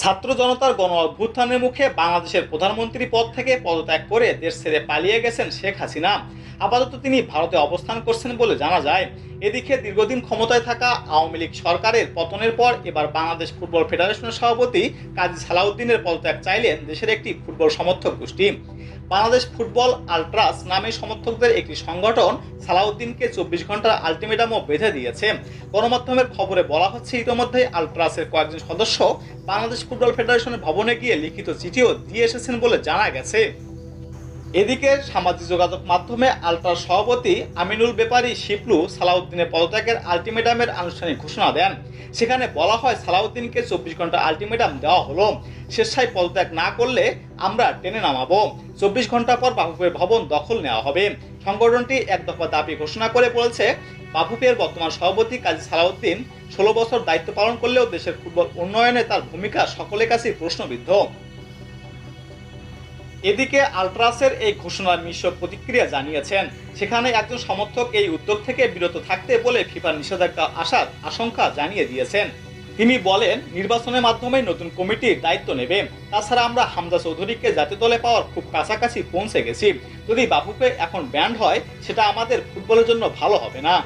ছাত্র জনতার গণ অভ্যুত্থানের মুখে বাংলাদেশের প্রধানমন্ত্রী পদ থেকে পদত্যাগ করে দেশ ছেড়ে পালিয়ে গেছেন শেখ হাসিনা। আপাতত তিনি ভারতে অবস্থান করছেন বলে জানা যায়। এদিকে দীর্ঘদিন ক্ষমতায় থাকা আওয়ামী লীগ সরকারের পতনের পর এবার বাংলাদেশ ফুটবল ফেডারেশনের সভাপতি কাজী সালাউদ্দিনের পদত্যাগ চাইলেন দেশের একটি ফুটবল সমর্থক গোষ্ঠী। বাংলাদেশ ফুটবল আলট্রাস নামে সমর্থকদের একটি সংগঠন সালাউদ্দিনকে চব্বিশ ঘণ্টার আলটিমেটামও বেঁধে দিয়েছে। গণমাধ্যমের খবরে বলা হচ্ছে ইতিমধ্যে আলট্রাসের কয়েকজন সদস্য বাংলাদেশ ফুটবল ফেডারেশনের ভবনে গিয়ে লিখিত চিঠিও দিয়ে এসেছেন বলে জানা গেছে। এদিকে সামাজিক যোগাযোগ মাধ্যমে আলট্রার সভাপতি আমিনুল বেপারী শিপলু সালাউদ্দিনের পদত্যাগের আলটিমেটামের আনুষ্ঠানিক ঘোষণা দেন। সেখানে বলা হয়, সালাউদ্দিনকে চব্বিশ ঘণ্টা আলটিমেটাম দেওয়া হলো। স্বেচ্ছায় পদত্যাগ না করলে আমরা টেনে নামাবো। চব্বিশ ঘণ্টা পর বাফুফের ভবন দখল নেওয়া হবে। সংগঠনটি এক দফা দাবি ঘোষণা করে বলেছে, বাফুফের বর্তমান সভাপতি কাজী সালাউদ্দিন ষোলো বছর দায়িত্ব পালন করলেও দেশের ফুটবল উন্নয়নে তার ভূমিকা সকলের কাছেই প্রশ্নবিদ্ধ। এদিকে আলট্রাসের এই ঘোষণার মিশ্র প্রতিক্রিয়া জানিয়েছেন। সেখানে একজন সমর্থক এই উদ্যোগ থেকে বিরত থাকতে বলে ফিফার নিষেধাজ্ঞা আসার আশঙ্কা জানিয়ে দিয়েছেন। তিনি বলেন, নির্বাচনের মাধ্যমে নতুন কমিটির দায়িত্ব নেবে। তাছাড়া আমরা হামজা চৌধুরীকে জাতীয় দলে পাওয়ার খুব কাছাকাছি পৌঁছে গেছি। যদি বাফুফে এখন ব্যান্ড হয়, সেটা আমাদের ফুটবলের জন্য ভালো হবে না।